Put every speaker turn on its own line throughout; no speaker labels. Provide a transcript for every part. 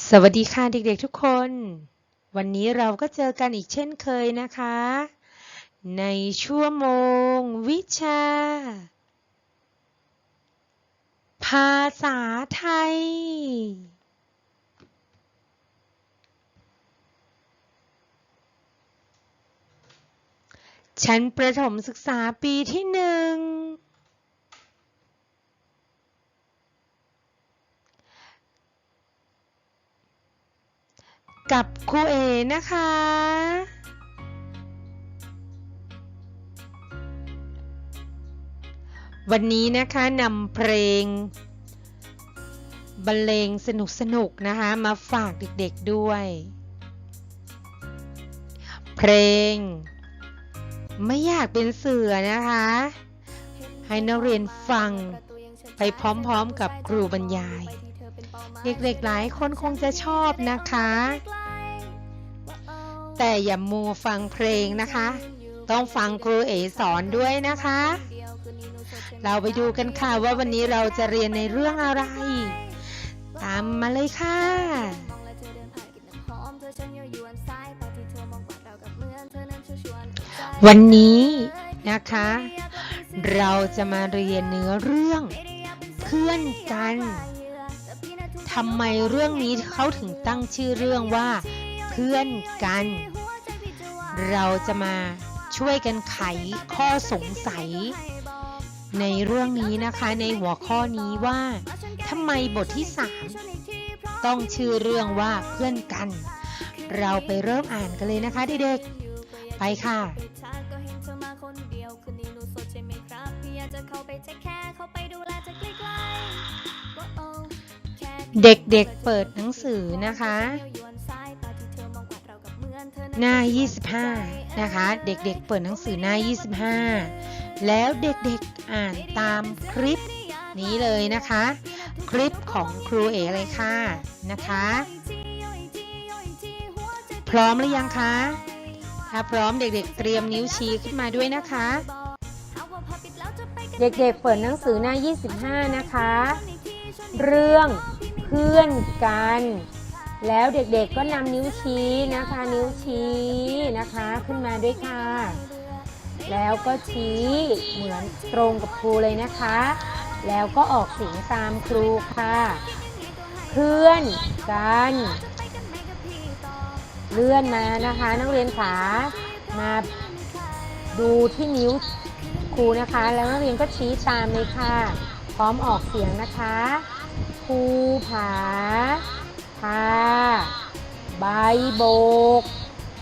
สวัสดีค่ะเด็กๆทุกคน วันนี้เราก็เจอกันอีกเช่นเคยนะคะ ในชั่วโมงวิชา ภาษาไทย ชั้นประถมศึกษาปีที่หนึ่ง กับครูเอนะคะ วันนี้นะคะนำเพลงบรรเลงสนุกๆนะคะมาฝากเด็กๆด้วย เพลง ไม่อยากเป็นเสือนะคะ ให้นักเรียนฟังไปพร้อมๆกับครูบรรยาย เด็กๆหลายคนคงจะชอบนะคะ แต่อย่ามัวฟังเพลงนะคะ ต้องฟังครูเอสอนด้วยนะคะ เราไปดูกันค่ะว่าวันนี้เราจะเรียนในเรื่องอะไร ตามมาเลยค่ะวันนี้นะคะ เราจะมาเรียนเนื้อเรื่องเพื่อนกันทำไมเรื่องนี้เขาถึงตั้งชื่อเรื่องว่า เพื่อนกัน เราจะมาช่วยกันไขข้อสงสัย ในเรื่องนี้นะคะในหัวข้อนี้ว่าทำไมบทที่ 3 ต้องชื่อเรื่องว่าเพื่อนกัน เราไปเริ่มอ่านกันเลยนะคะเด็กๆ ไปค่ะเด็กๆเปิดหนังสือนะคะ หน้า 25 นะคะ เด็กๆ เปิดหนังสือหน้า 25 แล้วเด็กๆอ่านตามคลิปนี้เลยนะคะ คลิปของครูเอเลยค่ะนะคะ พร้อมหรือยังคะถ้าพร้อมเด็กๆ เตรียมนิ้วชี้ขึ้นมาด้วยนะคะ เด็กๆ เปิดหนังสือหน้า 25 นะคะ เรื่องเพื่อนกัน แล้วเด็กๆก็นำนิ้วชี้นะคะ นิ้วชี้นะคะขึ้นมาด้วยค่ะ แล้วก็ชี้เหมือนตรงกับครูเลยนะคะ แล้วก็ออกเสียงตามครูค่ะเพื่อนกัน เลื่อนมานะคะ นักเรียนขามาดูที่นิ้วครูนะคะ แล้วนักเรียนก็ชี้ตามเลยค่ะ พร้อมออกเสียงนะคะภูผา พาใบโบก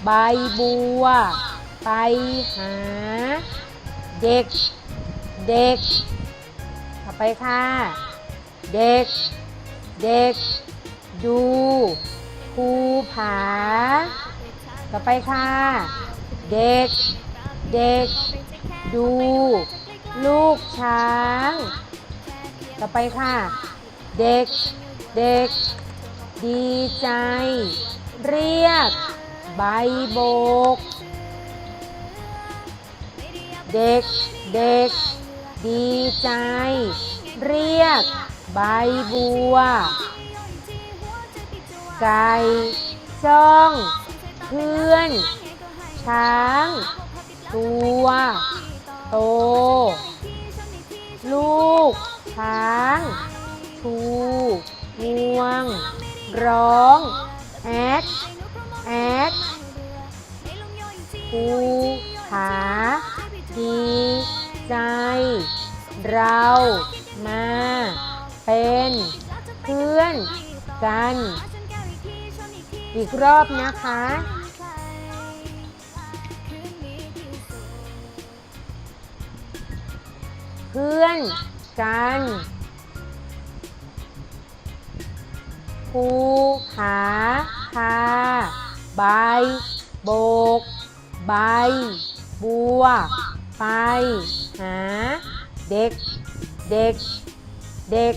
ใบบัว ไปหา เด็ก เด็กต่อไปค่ะ เด็ก เด็ก ดูภูผา ต่อไปค่ะ เด็ก เด็ก ดู ลูกช้าง ต่อไปค่ะ เด็ก เด็ก ดีใจ เรียก ใบโบก เด็กเด็ก ดีใจ เรียก ใบบัว ไก่จ้อง เพื่อน ช้าง ตัว โต ลูก ช้าง ชูงวง ร้องแอดแอดภูผาดีใจ เรามาเป็นเพื่อนกัน อีกรอบนะคะ เพื่อนกัน ภูผาพาใบ โบก ใบ บัว ไป หา เด็ก เด็ก เด็ก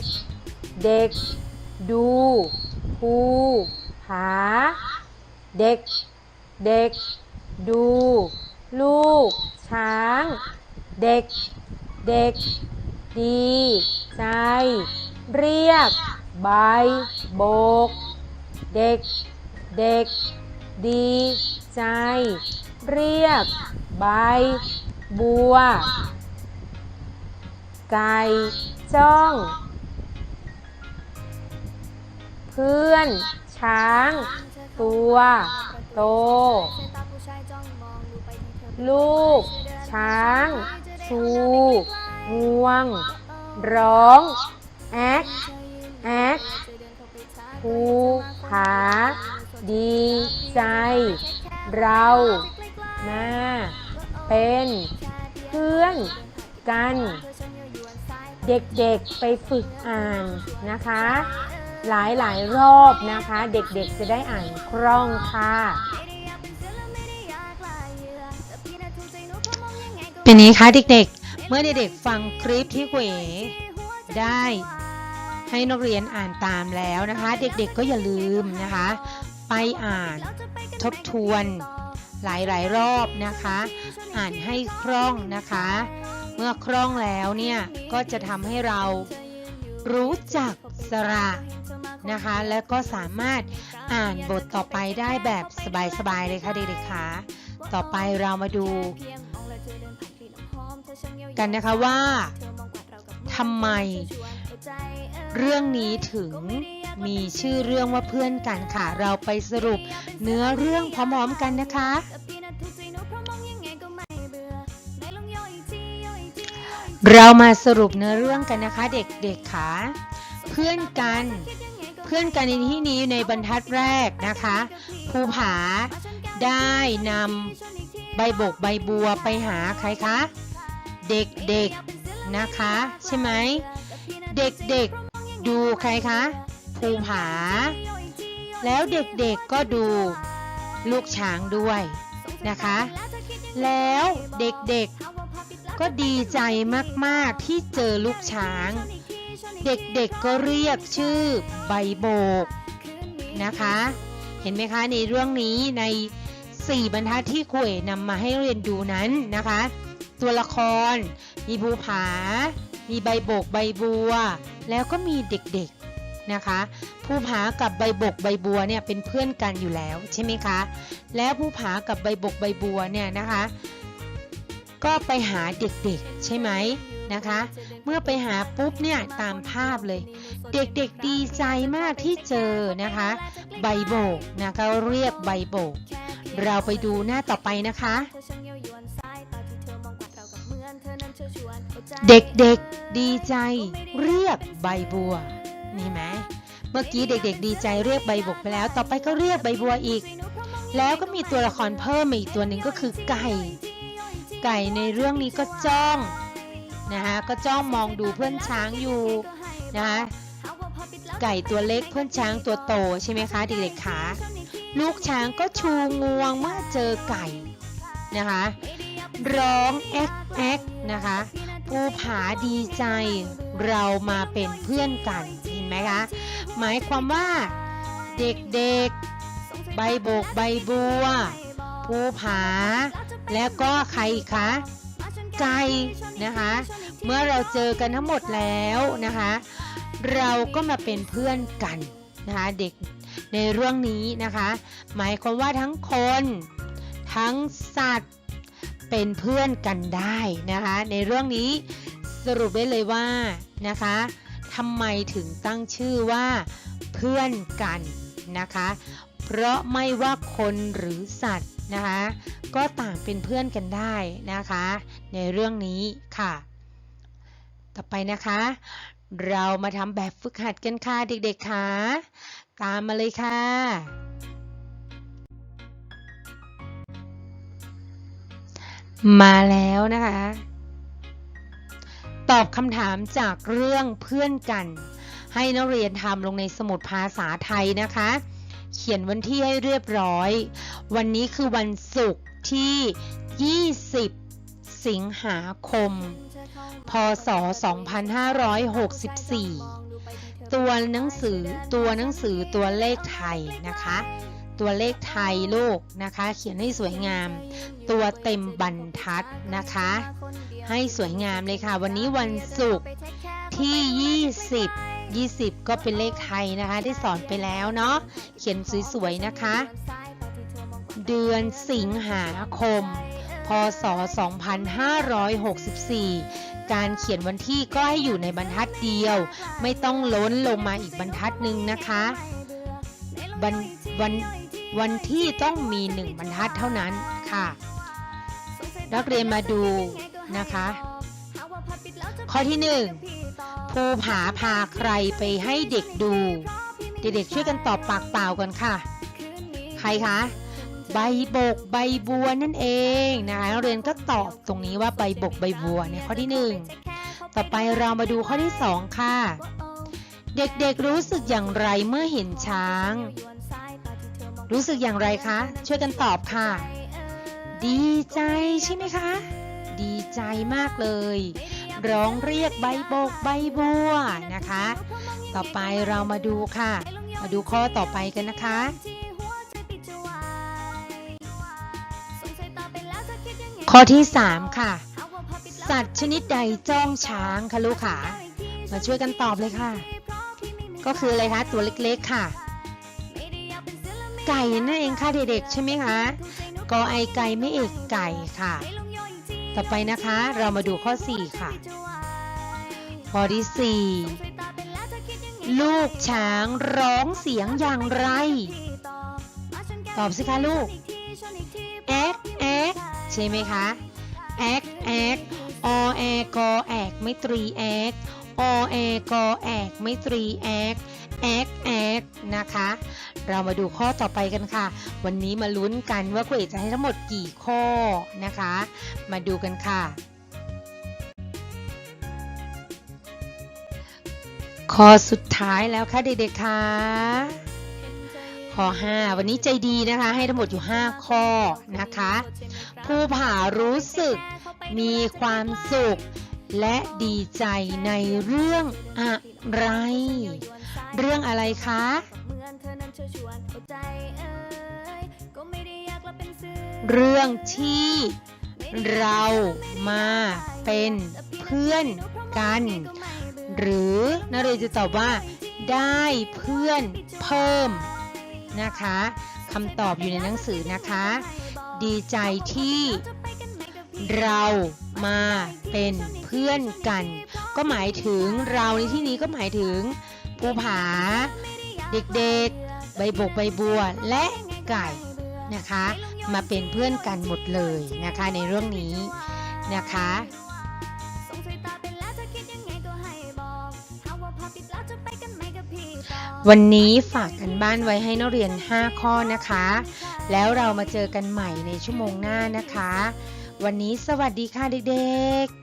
เด็ก ดูภูผาเด็ก เด็ก ดู ลูก ช้าง เด็ก เด็ก ดี ใจ เรียก ใบโบก
เด็ก เด็ก ดี ใจ เรียก ใบ บัว ไก่ จ้อง เพื่อน ช้าง ตัว โต ลูก ช้าง ชู งวง ร้อง แอ๊ก แอ๊กภูผาดีใจ เราหน้าเป็นเพื่อนกัน เด็กๆไปฝึกอ่านนะคะ หลายๆรอบนะคะ เด็กๆจะได้อ่านคล่องค่ะ
เป็นนี้คะเด็กๆ เมื่อเด็กๆฟังคลิปที่คุยได้ ให้นักเรียนอ่านตามแล้วนะคะ เด็กๆก็อย่าลืมนะคะ ไปอ่านทบทวนหลายๆรอบนะคะ อ่านให้คล่องนะคะ เมื่อคล่องแล้วเนี่ยก็จะทำให้เรารู้จักสระนะคะ และก็สามารถอ่านบทต่อไปได้แบบสบายๆเลยค่ะเด็กๆค่ะต่อไปเรามาดู กันนะคะว่าทำไม เรื่องนี้ถึงมีชื่อเรื่องว่าเพื่อนกันค่ะ เราไปสรุปเนื้อเรื่องพร้อมๆกันนะคะ เรามาสรุปเนื้อเรื่องกันนะคะ เด็กๆค่ะเพื่อนกัน เพื่อนกันในที่นี้ในบรรทัดแรกนะคะภูผาได้นำใบบกใบบัวไปหาใครคะ เด็กๆนะคะ ใช่ไหมเด็กๆ ดูใครคะภูผา แล้วเด็กๆก็ดูลูกช้างด้วยนะคะ แล้วเด็กๆก็ดีใจมากๆที่เจอลูกช้าง เด็กๆก็เรียกชื่อใบโบกนะคะ เห็นไหมคะในเรื่องนี้ใน 4 บรรทัดที่ครูเอนำมาให้เรียนดูนั้นนะคะ ตัวละคร มีภูผา มีใบโบกใบบัว แล้วก็มีเด็กๆนะคะ ภูผากับใบโบกใบบัวเนี่ยเป็นเพื่อนกันอยู่แล้วใช่ไหมคะ แล้วภูผากับใบโบกใบบัวเนี่ยนะคะ ก็ไปหาเด็กๆใช่ไหมนะคะ เมื่อไปหาปุ๊บเนี่ยตามภาพเลย เด็กๆดีใจมากที่เจอนะคะ ใบโบกนะคะเรียกใบโบก เราไปดูหน้าต่อไปนะคะ เด็กๆดีใจเรียกใบบัว นี่ไหมเมื่อกี้เด็กๆ ดีใจเรียกใบบกไปแล้ว ต่อไปก็เรียกใบบัวอีก แล้วก็มีตัวละครเพิ่มมาอีกตัวหนึ่งก็คือไก่ ไก่ในเรื่องนี้ก็จ้องนะคะก็จ้องมองดูเพื่อนช้างอยู่นะคะไก่ตัวเล็กเพื่อนช้างตัวโตใช่ไหมคะเด็กๆคะลูกช้างก็ชูงวงเมื่อเจอไก่นะคะร้องแอ๊กแอ๊กนะคะ ภูผาดีใจ เรามาเป็นเพื่อนกันเห็นไหมคะ หมายความว่าเด็กๆ ใบโบกใบบัว ภูผา และก็ใครคะไก่นะคะ เมื่อเราเจอกันทั้งหมดแล้วนะคะ เราก็มาเป็นเพื่อนกันนะคะเด็กในเรื่องนี้นะคะ หมายความว่าทั้งคน ทั้งสัตว์ เป็นเพื่อนกันได้นะคะ ในเรื่องนี้สรุปได้เลยว่านะคะทำไมถึงตั้งชื่อว่า เพื่อนกันนะคะ เพราะไม่ว่าคนหรือสัตว์นะคะ ก็ต่างเป็นเพื่อนกันได้นะคะ ในเรื่องนี้ค่ะ ต่อไปนะคะ เรามาทำแบบฝึกหัดกันค่ะเด็กๆค่ะตามมาเลยค่ะ มาแล้วนะคะ ตอบคำถามจากเรื่องเพื่อนกัน ให้นักเรียนทำลงในสมุดภาษาไทยนะคะ เขียนวันที่ให้เรียบร้อย วันนี้คือวันศุกร์ที่ 20 สิงหาคม พศ 2564 ตัวหนังสือตัวหนังสือตัวเลขไทยนะคะ ตัวเลขไทยลูกนะคะ เขียนให้สวยงาม ตัวเต็มบรรทัดนะคะ ให้สวยงามเลยค่ะ วันนี้วันศุกร์ที่ 20 20 ก็เป็นเลขไทยนะคะ ได้สอนไปแล้วเนาะเขียนสวยๆนะคะ เดือนสิงหาคม พศ 2564การเขียนวันที่ก็ให้อยู่ในบรรทัดเดียว ไม่ต้องล้นลงมาอีกบรรทัดหนึ่งนะคะวันวัน วันที่ต้องมีหนึ่งบรรทัดเท่านั้นค่ะ นักเรียนมาดูนะคะ ข้อที่หนึ่งภูผาพาใครไปให้เด็กดู เด็กๆช่วยกันตอบปากเปล่ากันค่ะ ใครคะใบบกใบบัวนั่นเองนะคะนักเรียนก็ตอบตรงนี้ว่าใบบกใบบัวเนี่ยข้อที่หนึ่งต่อไปเรามาดูข้อที่สองค่ะ เด็กๆรู้สึกอย่างไรเมื่อเห็นช้าง รู้สึกอย่างไรคะ ช่วยกันตอบค่ะ ดีใจใช่ไหมคะ ดีใจมากเลย ร้องเรียกใบบกใบบัวนะคะ ต่อไปเรามาดูค่ะ มาดูข้อต่อไปกันนะคะข้อที่3ค่ะ สัตว์ชนิดใดจ้องช้างคะลูกขามาช่วยกันตอบเลยค่ะ ก็คืออะไรคะตัวเล็กๆค่ะ ไก่นั่นเองค่ะเด็กๆใช่ไหมคะกอไอไก่ไม่เอกไก่ค่ะ ต่อไปนะคะเรามาดูข้อ 4 ค่ะ ข้อที่4ลูกช้างร้องเสียงอย่างไร ตอบสิคะลูกแอกแอกใช่ไหมคะแอกแอกอแอกอแอกไม่ตรีแอกอแอกอแอกไม่ตรีแอกแอกแอกนะคะ เรามาดูข้อต่อไปกันค่ะ วันนี้มาลุ้นกันว่าครูเอกจะให้ทั้งหมดกี่ข้อนะคะ มาดูกันค่ะ ข้อสุดท้ายแล้วค่ะเด็กๆค่ะข้อ 5 วันนี้ใจดีนะคะ ให้ทั้งหมดอยู่ 5 ข้อนะคะ ผู้ผ่ารู้สึกมีความสุข และดีใจในเรื่องอะไร เรื่องอะไรคะ เรื่องที่เรามาเป็นเพื่อนกัน หรือนักเรยจะตอบว่า ได้เพื่อนเพิ่มนะคะคำตอบอยู่ในหนังสือนะคะ ดีใจที่เรามาเป็นเพื่อนกัน ก็หมายถึงเราในที่นี้ก็หมายถึงภูผา เด็กๆ ใบบกใบบัวและไก่นะคะ มาเป็นเพื่อนกันหมดเลยนะคะในเรื่องนี้นะคะวันนี้ฝากกันบ้านไว้ให้นักเรียน 5 ข้อนะคะ แล้วเรามาเจอกันใหม่ในชั่วโมงหน้านะคะ วันนี้สวัสดีค่ะเด็กๆ